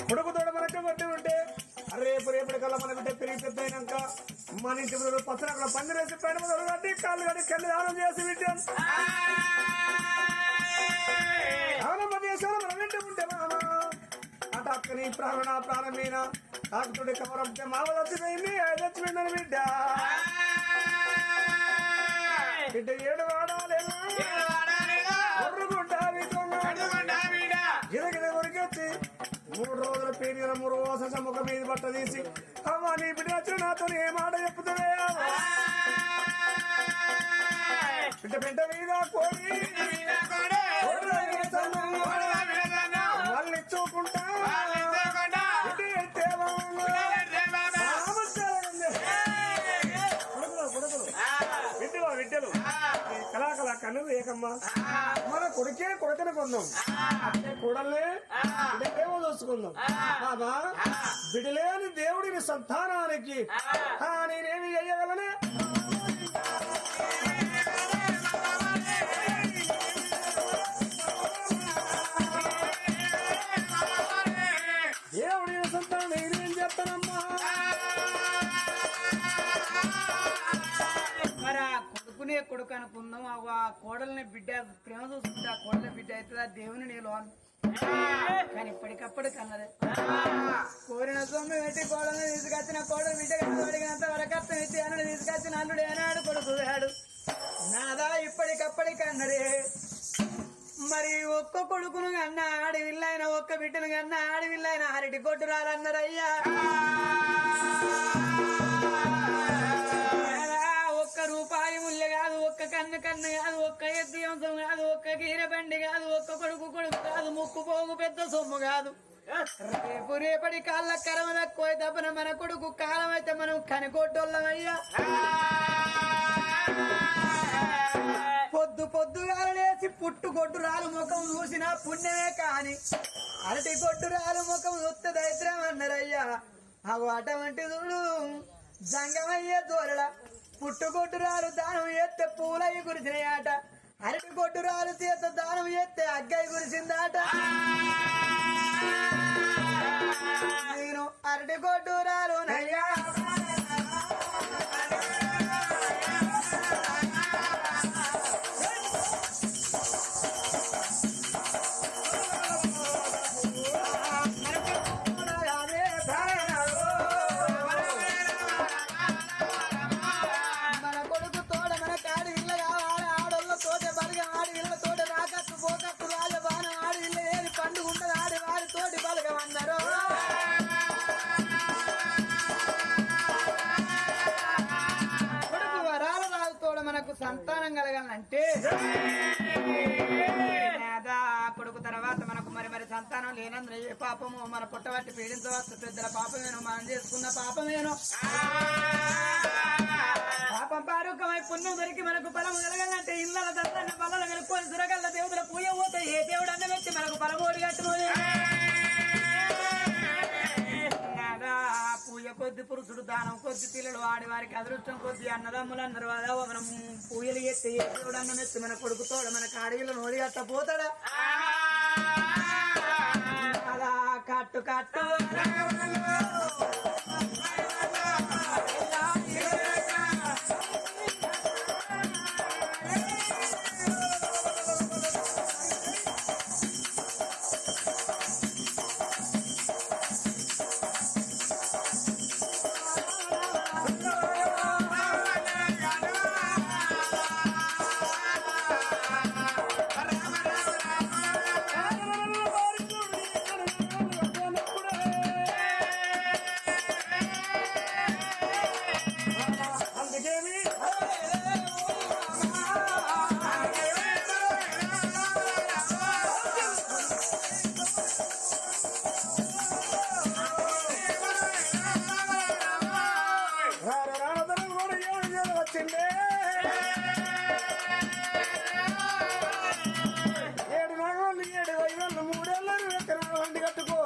కొడుకు తోడ మనకే కొట్టి ఉంటే రేపు రేపటి కల్లా మన బిడ్డ పెరిగి పెద్ద అయినాక మన ఇంటి ముందు పచ్చన అక్కడ పంది వేసి పైన కట్టి కాళ్ళు కట్టి కళ్ళు దానం చేసి బిడ్డ దానం చేశారు మనం ఇంటి ఉంటే మామ అటు అక్కని ప్రాణ ప్రాణమీన తాకుతుడి కమరంతే మామ చచ్చిపోయింది చచ్చిపోయిందని బిడ్డ బిడ్డ ఏడు వాడాలేమో ముఖం మీద బట్ట తీసి అమ్మ నీ బిడ్డ వచ్చిన నాతో ఏ మాట చెప్పుతావే బిడ్డ బిడ్డ మీద కోడి ఏకమ్మా మన కొడుకే కొడుకని కొందాం. కొడలే బిడ్డకేమో చూసుకుందాం బాబా బిడ్డలేని దేవుడిని సంతానానికి నేనేమి చెయ్యగలనే కనుక్కుందాం ఆ కోడల్ని బిడ్డ ప్రేమ చూసుకుంటే ఆ కోడల బిడ్డ అవుతుందా? దేవుని నేను కానీ ఇప్పటికప్పుడు కన్నది. కోరిన సొమ్ము పెట్టి కోడల్ని తీసుకొచ్చిన కోడలు బిడ్డ అడిగినంత వరకత్తం ఎత్తి అన్నడు తీసుకొచ్చిన అల్లుడు ఏనాడు కొడుకు నాదా ఇప్పటికప్పటి కన్నడే మరి ఒక్క కొడుకును కన్నా ఆడవిల్లైన ఒక్క బిడ్డను కన్నా ఆడవిల్లైన అరటి కొట్టు రాలన్నారయ్యా కన్ను కన్ను అది ఒక్క ఎద్దు సొమ్ము అది ఒక్క గీర బండి కాదు ఒక్క కొడుకు కొడుకు కాదు ముక్కు పోగు పెద్ద సొమ్ము కాదు. రేపు రేపటి కాళ్ళ కరమ తక్కువ తప్పన మన కొడుకు కాలం అయితే మనం కనుకోటోళ్ళమయ్యా పొద్దు పొద్దుగాల లేచి పుట్టు కొట్టు రాలు ముఖం చూసిన పుణ్యమే కాని అరటి కొట్టు రాలు ముఖం చూస్తే దరిద్రం అన్నారయ్యా. అవు అటువంటి చూడు జంగమయ్యే దూరడా పుట్టు దానం ఎత్తే పూలయ్యి ఆట అరటి కొట్టురాలు చేత దానం ఎత్తే అగ్గయ్య గురిసిందాట. నేను అరటి కొట్టురాలు నయ్యా. సంతానం కలగాలంటే కొడుకు తర్వాత మనకు మరి మరి సంతానం లేనందున ఏ పాపము మన పుట్టబట్టి పీడించవచ్చు పెద్దల పాపమేను మనం చేసుకున్న పాపమేను. పాపం పారుకమై పుణ్యం దొరికి మనకు ఫలము కలగాలంటే ఇళ్ళ దత్తాన్ని బల్ల కలుపుకొని సురగల్ల దేవుడుల పూజ పోతే ఏ దేవుడు అన్న వచ్చి మనకు ఫలమోడి కట్టుకోలేదు కొద్ది పురుషుడు దానం కొద్ది పిల్లలు ఆడవారికి అదృష్టం కొద్ది అన్నదమ్ములు అన్నారు అదా మనం పూజలు ఎత్తి అన్నం ఎత్తి మన కొడుకుతోడు మన కాడీలు నోడి అట్ట పోతాడా? అలా కట్టు కట్టు. got to go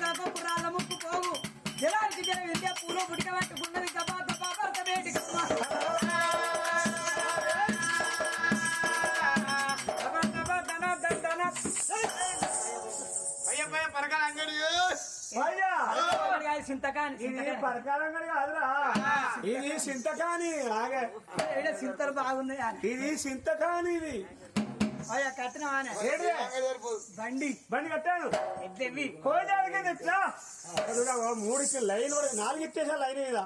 కాక పురాల ముక్కు పోవు జలానికి జల విద్య పూలో పుడిక పట్టుకున్నది గబా గబా భర్త బేటికి పరకాల అంగడి సింతకాని. పరకాలంగా కాదురా. ఇది ఈడ సింతలు బాగున్నాయి? ఇది సింతకాని ఇది. కట్టినవానే బండి. బండి కట్టాను. ఎద్దెవి. కోజాలకి తెచ్చా మూడు ఇచ్చి లైన్ కూడా నాలుగు ఇచ్చేసా లైన్ మీద.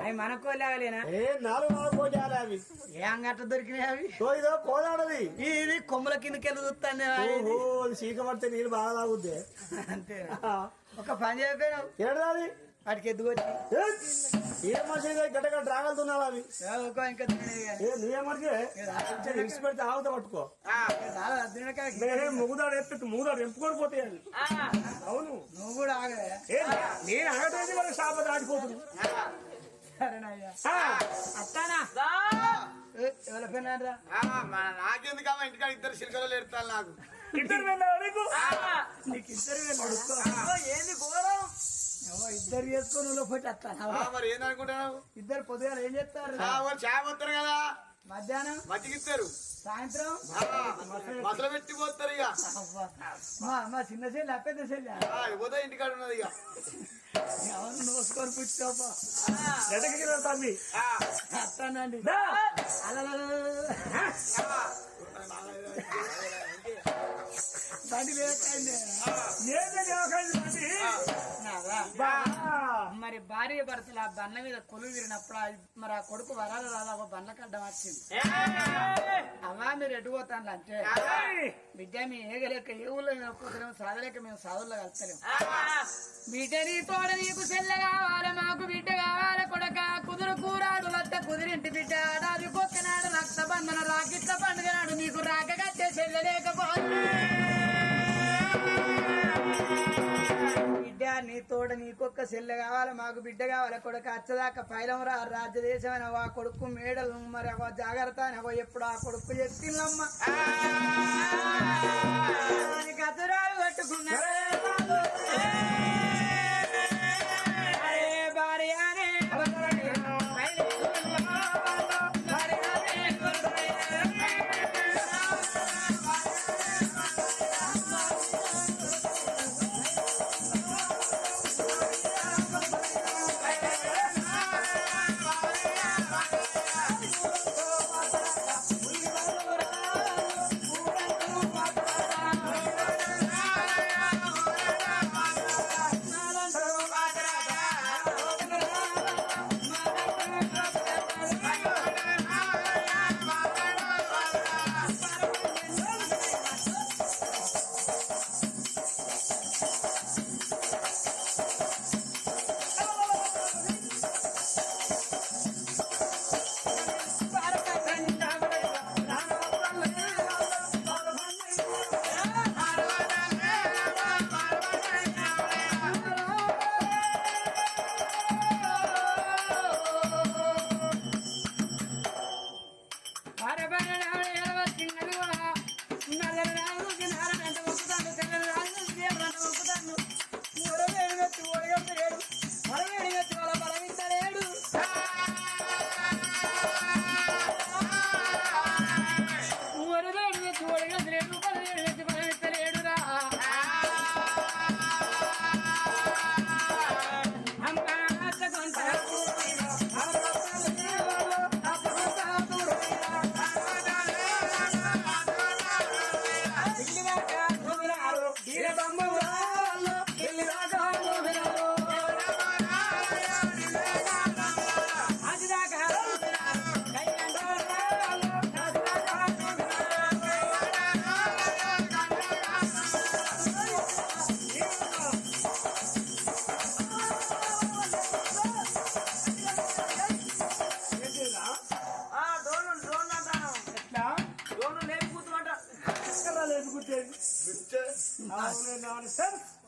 అవి మనకోలేగలేనా ఏ నాలుగు నాలుగు కోజాలి అవి. ఏ అంగట్ల దొరికినాయి అవి? ఇదో కోదాడది. ఇది కొమ్మల కిందకెళ్ళి చూస్తాను ఓహో అది చీక పడితే నీళ్ళు బాగా తాగుద్ది. అంతే. ఒక పని చెప్పాను ఏడాది వాటికి ఎద్దుకొచ్చి ఏ మనిషి గట్టగా డ్రాగలుతున్నావు అవి? ఇంకా తినలేదు కానీ. ఏ నువ్వే మనిషి ఇడిచి పెడితే ఆవుత పట్టుకో. ముగుదాడు ఎత్తి ముగుదాడు ఎంపుకొని పోతాయి అవి. అవును. నువ్వు కూడా ఆగలే నేను ఆగటేది మరి శాప దాటిపోతుంది అత్తానా? ఎవరి పెన్నారా నాకెందుకమ్మా ఇంటికాడ ఇద్దరు సిల్కలు ఎడతాను నాకు? ఇద్దరు నీకు? ఇద్దరు వెళ్ళి ఏంది ఘోరం? ఇద్దరు చేసుకొని పోయి మరి ఏందనుకుంటున్నావు? ఇద్దరు పొద్దుగాల ఏం చేస్తారు? పోతారు కదా. మధ్యాహ్నం? మజ్జిగిస్తారు సాయంత్రం? మసలు పెట్టి పోతారు ఇక. మా మా చిన్న చెల్లి పెద్ద చెల్లి పోతే ఇంటికాడ ఉన్నది ఇక నోసుకొని పుచ్చుకోపా తమ్మి? అత్తానండి దా. బండి లేకండి నేనే దేవకాయలు బండి. మరి భార్య భర్తలు ఆ బండ్ల మీద కొలువు విరినప్పుడు మరి ఆ కొడుకు వరాలు రాదా ఒక బండ్ల కడ్డం వచ్చింది అమ్మా మీరు ఎటు పోతాను అంటే. బిడ్డ మీ ఏగలేక ఏ ఊళ్ళో మేము ఒప్పుకోలేము సాధలేక మేము సాధుల్లో కలుస్తలేము బిడ్డ నీ తోడ నీకు చెల్లె కావాలి మాకు బిడ్డ కావాలి కొడక. కుదురు కూరాడు వద్ద కుదిరింటి బిడ్డ. ఆడాది కొక్కనాడు రక్త బంధన రాకిట్ల పండుగ నాడు నీకు రాక కట్టే చెల్లె తోడ నీకొక్క చెల్లె కావాలి మాకు బిడ్డ కావాలి కొడుకు అచ్చదాకా పైలం రా రాజ్యదేశం అని ఆ కొడుకు మేడలు మరి ఒక జాగ్రత్త అని ఒక ఎప్పుడు ఆ కొడుకు చెప్పిందమ్మ. కతురాలు పట్టుకున్నా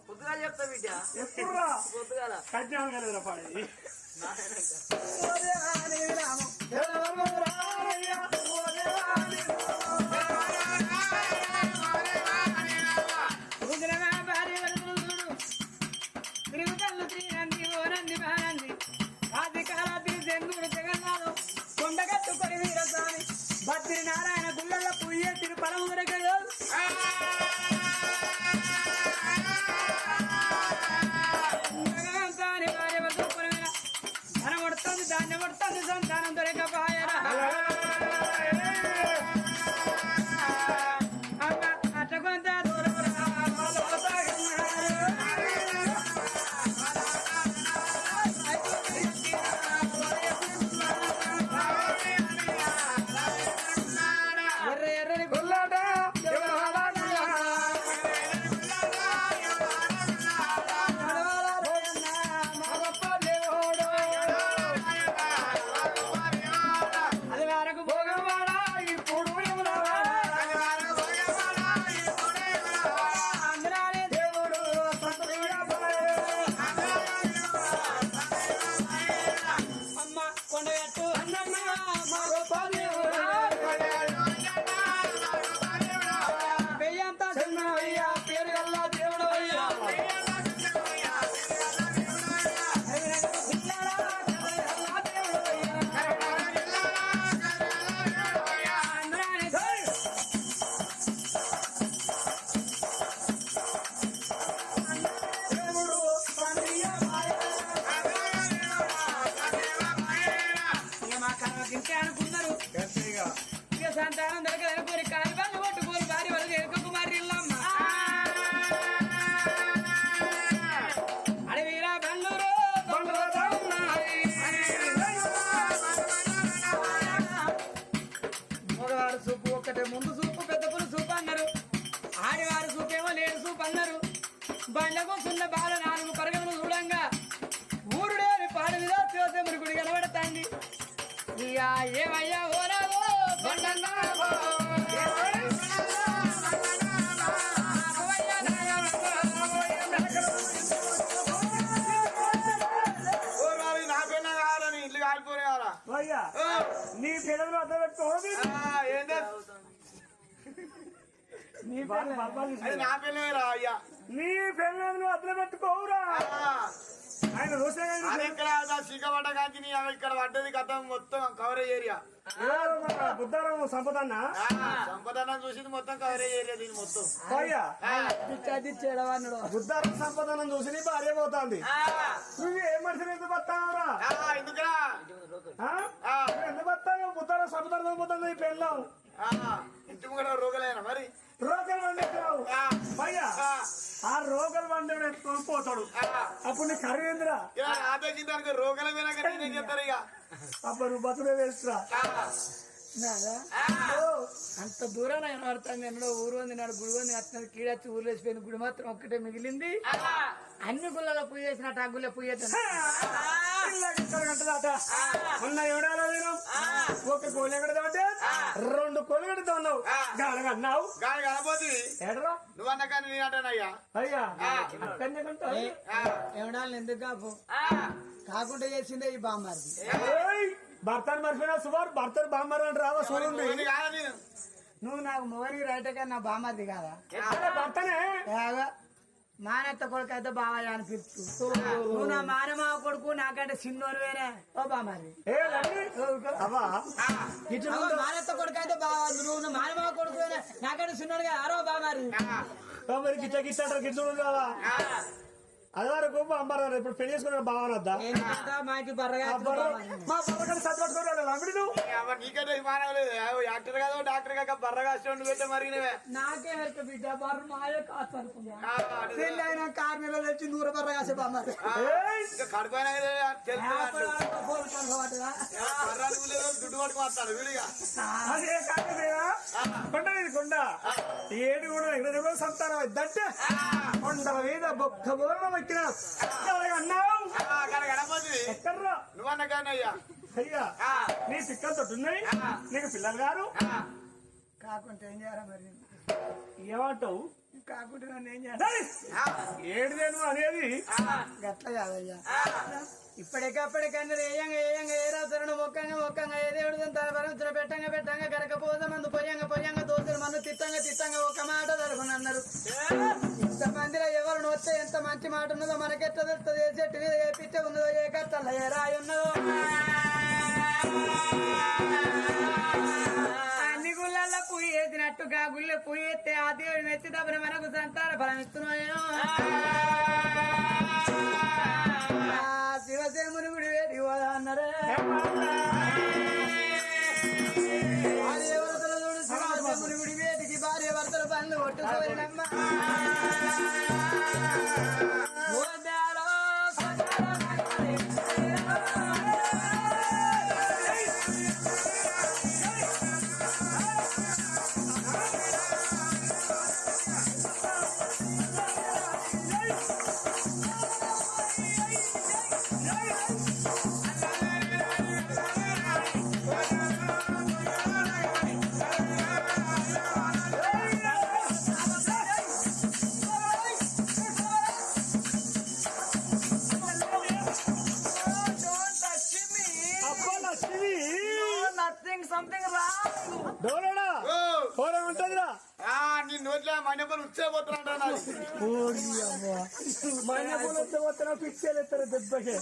పొద్దుగా చెప్తా బిడ్డ. ఎప్పుడురా? పొద్దుగాల. కజ్ఞానం కలదురా పాడేది? నెమడుతుంది సంతానం దొరకపాయరా Family. ఒక్కటే ముందు చూపు పెద్ద పులు అన్నారు. ఆడివారు చూపేమో లేడు చూపు అన్నారు. బండకు సున్న బాల నాలుగు పరగములు చూడంగా. ఊరుడే పాడు మీద శివశంబరి గుడి కనబడతాంది. ఇక ఏమయ్యా ఓరావో బండన్నావో. నీ పెళ్ళేరా అయ్యా నీ పిల్లలు అర్థం పెట్టుకోవురా ఆయన ఇక్కడ సిగ్గబడ్డ కాంచి నీ ఇక్కడ పడ్డది కథ మొత్తం కవరేజ్ ఏరియా ఎవరు మన బుద్ధారం సంపదన్న సంపదనం చూసింది మొత్తం కవరేజ్ ఏరియా దీని మొత్తం బుద్ధారం సంపదనం చూసి నీ భార్య పోతాంది నువ్వు ఏ మనిషిని ఎందుకు బతావురా ఎందుకురా ఎందుకు పోతుంది పెళ్ళం. ఇంటి ముంగడ రోగలేనా మరి? రోగలు ఆ, అయ్యా ఆ, రోగలు ఎత్తుకొని పోతాడు. అప్పుడు నీ కర్రీ ఏందిరా? రోగల నేనేం చెప్తారు ఇక? అప్పుడు బతుడే వేస్తురా అంత దూరాన కనబడుతుంది ఎన్నడో ఊరు ఉంది నాడు గుడి ఉంది అట్లా కీడచ్చి ఊరు వేసిపోయింది. గుడి మాత్రం ఒక్కటే మిగిలింది. అన్ని గుళ్ళలో పూజ చేసినట్టు ఆ గుళ్ళ పూజ ఎవడాలో నేను ఒక కోళ్ళు ఎక్కడ తోటే రెండు కోళ్ళు ఎక్కడ తోన్నావు గాడగా అన్నావు గాలి కనపోతుంది ఎడరా నువ్వన్న కానీ నేను అంటానయ్యా అయ్యా. అక్కడనే కంటావు ఎవడాలను ఎందుకు కాకుండా చేసిందే ఈ బామ్మారిది. ఏయ్, భర్తను మర్చిపోయినా సుమారు భర్తను బామ్మర్ అని రావా చూడండి నువ్వు నాకు మొగరి రైట్ కానీ నా బామ్మారిది కాదా? భర్తనే? మానత్త కొడుకు అయితే బావయ్య అని పిలుస్తూ. నువ్వు నా మానమావ కొడుకు నాకంటే సిన్నోరు వేరే. ఓ ఇటు మానత్త కొడుకు అయితే బావ నువ్వు నా మానమావ కొడుకు వేరే నాకంటే సిన్నోడుగా ఆరో బామ్మారి మరి గిట్ట గిట్ట గిట్ట కావా అది వరకు అమ్మారు ఇప్పుడు పెళ్ళి చేసుకున్న బర్రగా బర్ర మా బర్రకని సత్తుపట్టుకోవాలి లంబడి నువ్వు? అవ్వ, నీకంటే విమానం లేదు. అవ్వ, యాక్టర్ కాదు డాక్టర్ కాక బర్రగా పెట్టే మరిగినవే. నాకే హెల్ప్ బిడ్డ బర్ర మాయే. పెళ్ళి అయినా కారు నెలలు వచ్చి నూరు బర్ర కాసే బామ్మారి దుడ్డు పట్టుకు వస్తాడు వీడిగా కొండ మీద కొండ. ఏడు కూడా ఎక్కడ కూడా సంతానం ఇద్దంటే కొండల మీద బొక్క వచ్చిన అన్నావు ఎక్కడ్రా? నువ్వన్న కానీ అయ్యా. అయ్యా ఆ, నీ పిక్కలు తొట్టున్నాయి? నీకు పిల్లలు గారు? ఆ, కాకుంటే ఏం చేయాలి మరి? ఏమంటావు? కాకుంటే నన్ను ఏం చేయాలి ఏడుదేను అనేది గట్ల కాదయ్యా. ఇప్పటికప్పటికన్నా ఏయంగా ఏయంగా ఏ రాత్రులను మొక్కంగా మొక్కంగా ఏ దేవుడు తన పెట్టంగా పెట్టంగా కరకపోత మందు పొయ్యంగా పొయ్యంగా దోతులు మందు తిట్టంగా తిట్టంగా ఒక మాట జరుగుని అన్నారు. ఇంతమందిలో ఎవరు నొస్తే ఎంత మంచి మాట ఉన్నదో మనకెట్ట తెలుస్తుంది? ఏ చెట్టు మీద ఏ పిచ్చ ఉన్నదో ఏ కట్టల ఏ రాయి ఉన్నదో? గుళ్ళ పూజ చేస్తే ఆ దేవుడు మెచ్చి తప్పని మనకు సంతాన ఫలం ఇస్తున్నాను శివసేముని గుడి వేడి అన్నారే పూలతో పోతున్నా పిక్చర్లు ఎత్తారు దెబ్బకే.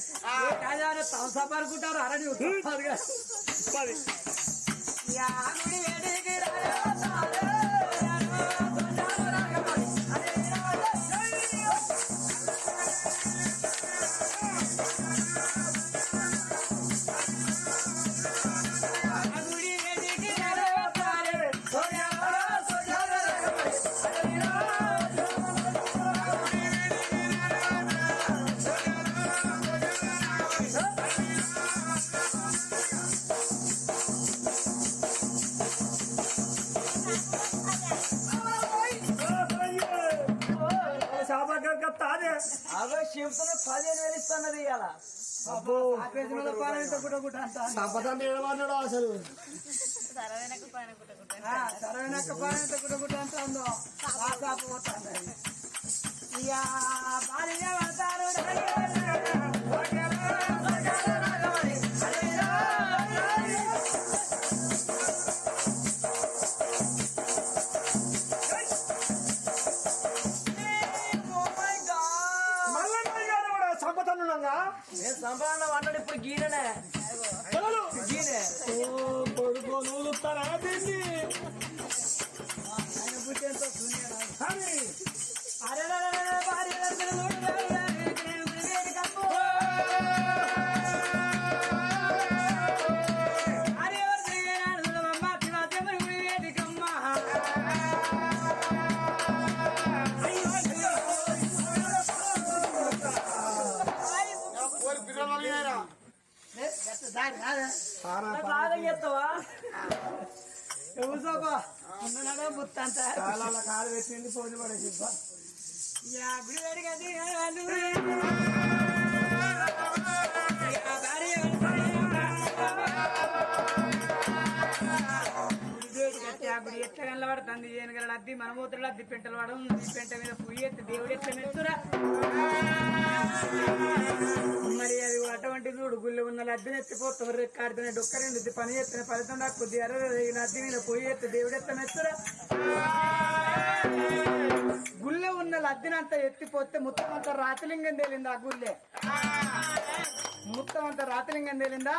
తవసపరుకుంటారు అరడి పది. చెప్తున్నా పదిహేను వేలు ఇస్తున్నది ఇవాళ అబ్బో. ఆపేసిన వాళ్ళ పాలన ఇంత గుడ్డ గుడ్డ అంటాను. సంపద ఏమన్నాడు అసలు. సంపాదన ఉన్నాడో బుత్తంత కాలు పెట్టింది పోటీ పడేసి గుడి ఎట్లా కనబడుతుంది ఏనుగల అద్ది మనమూత్రులు అద్ది పెంటలు పడడం ఈ పెంట మీద పుయ్యి ఎత్తి దేవుడు ఎట్లా మెచ్చురా మరి అది అటువంటి చూడు గుళ్ళు ఉన్న లద్దిని ఎత్తిపోతాం రెక్కాడుతున్న డొక్కరండి పని చేస్తున్న ఫలితం నాకు కొద్ది అరవై నద్ది మీద పొయ్యి ఎత్తి దేవుడు ఎట్లా మెచ్చురా గుళ్ళో ఉన్న లద్దినంతా ఎత్తిపోతే మొత్తం అంతా రాతిలింగం తేలింది ఆ గుళ్ళే? మొత్తం అంతా రాతిలింగం తేలిందా?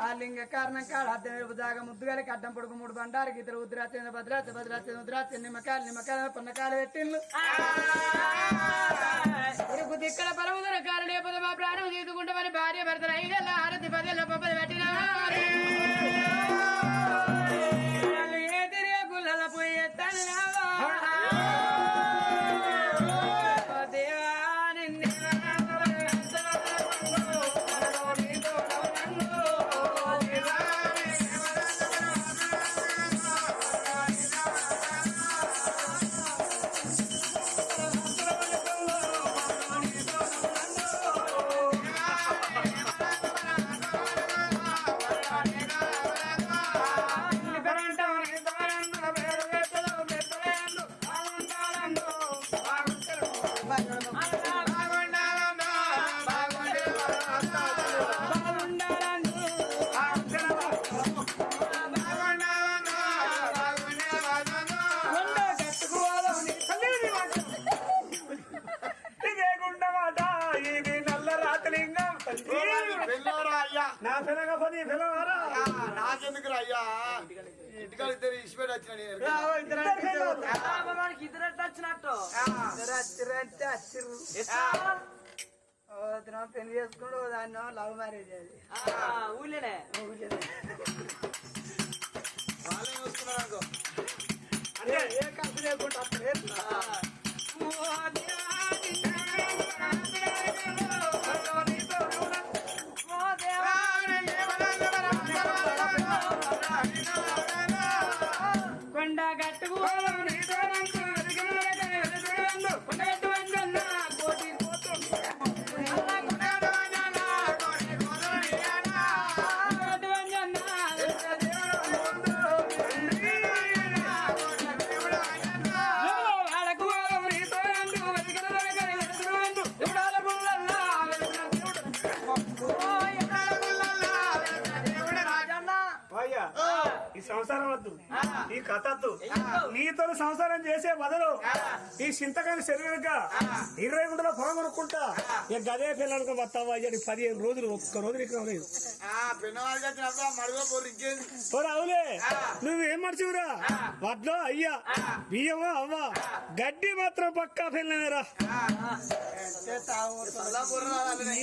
ఆ లింగ కారణం కాదు. అద్దె వేపు దాగా ముద్దుగాలికి అడ్డం పొడుగు మూడు బండారు ఇద్దరు ఉద్రాచంద్ర భద్రాచ భద్రాచ ఉద్రాచ నిమ్మకాయలు నిమ్మకాయలు పొన్నకాయలు పెట్టిండ్లు ఉరుకు దిక్కల పరముదర కారు లేకపోతే మా ప్రాణం తీసుకుంటామని భార్య భర్తలు ఐదేళ్ళ ఆరతి పదేళ్ళ పది ఇదే ఇది నల్ల అయ్యా నా పిల్లగా పది పిల్లవారా ఆ, నాకెందుకురా అయ్యా? ఇంటికాడ ఇద్దరు ఇచ్చిపెట్టి వచ్చిన నేను. దాన్ని లవ్ మ్యారేజ్ అది ఆ, ఊళ్ళోనే వాళ్ళే చూసుకున్నారు అనుకో అంటే ఏ కంపెనీ లేకుండా కొండ ఈ కథ వద్దు నీతో సంసారం చేసే బదులు ఈ చింతకాని శరీరంగా ఇరవై గుంటల పొలం కొనుక్కుంటా. ఇక గదే పిల్లలకు వస్తావా? అయ్యా పదిహేను రోజులు ఒక్క రోజు ఇక్కడ లేదు రావులే నువ్వేం మర్చివురా వడ్లో అయ్యా బియ్యమా అవ్వా? గడ్డి మాత్రం పక్కా పిల్లనేరా.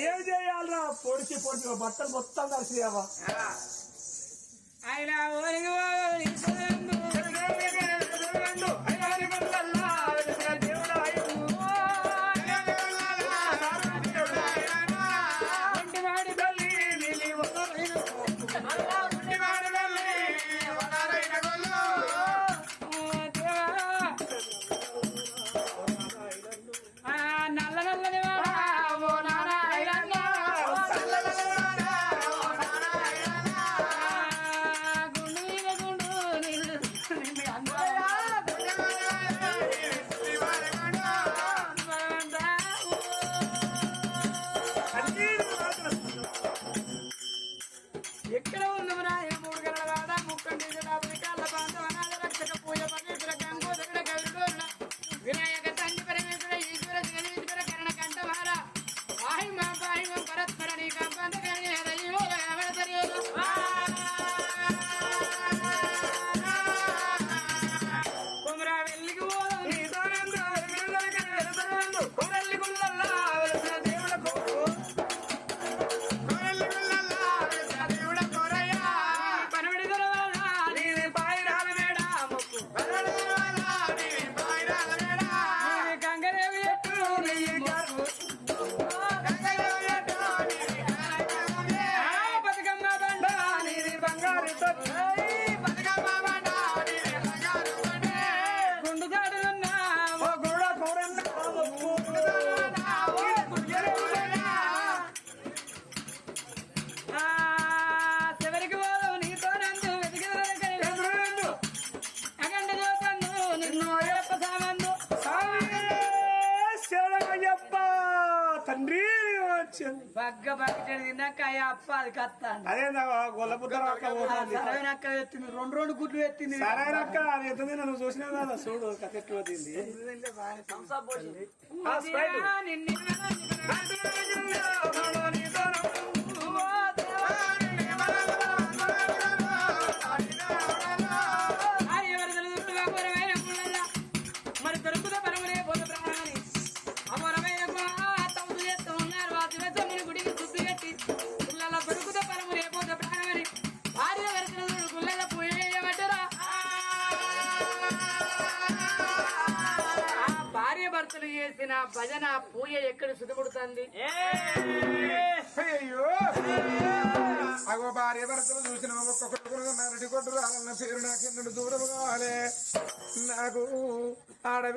ఏం చేయాలరా? పొడిచి పొడిచి బట్టలు మొత్తం కలిసి అవ్వా ఆయన బగ్గ బగ్గ తిన్నాక అప్ప అది కత్తాండి అదే గొల్లబుద్ధ సరైన అక్క ఎత్తింది రెండు రెండు గుడ్లు ఎత్తింది సరైన అక్క అది నువ్వు చూసినావు కదా చూడు కథ ఆ, భజన పూజ ఎక్కడ అయ్యో అగో భార్య భర్తలు చూసిన ఒక్కొక్కరు నరటి కొట్టు రాలన్న పేరు నాకు దూరం కావాలి నాకు ఆడవి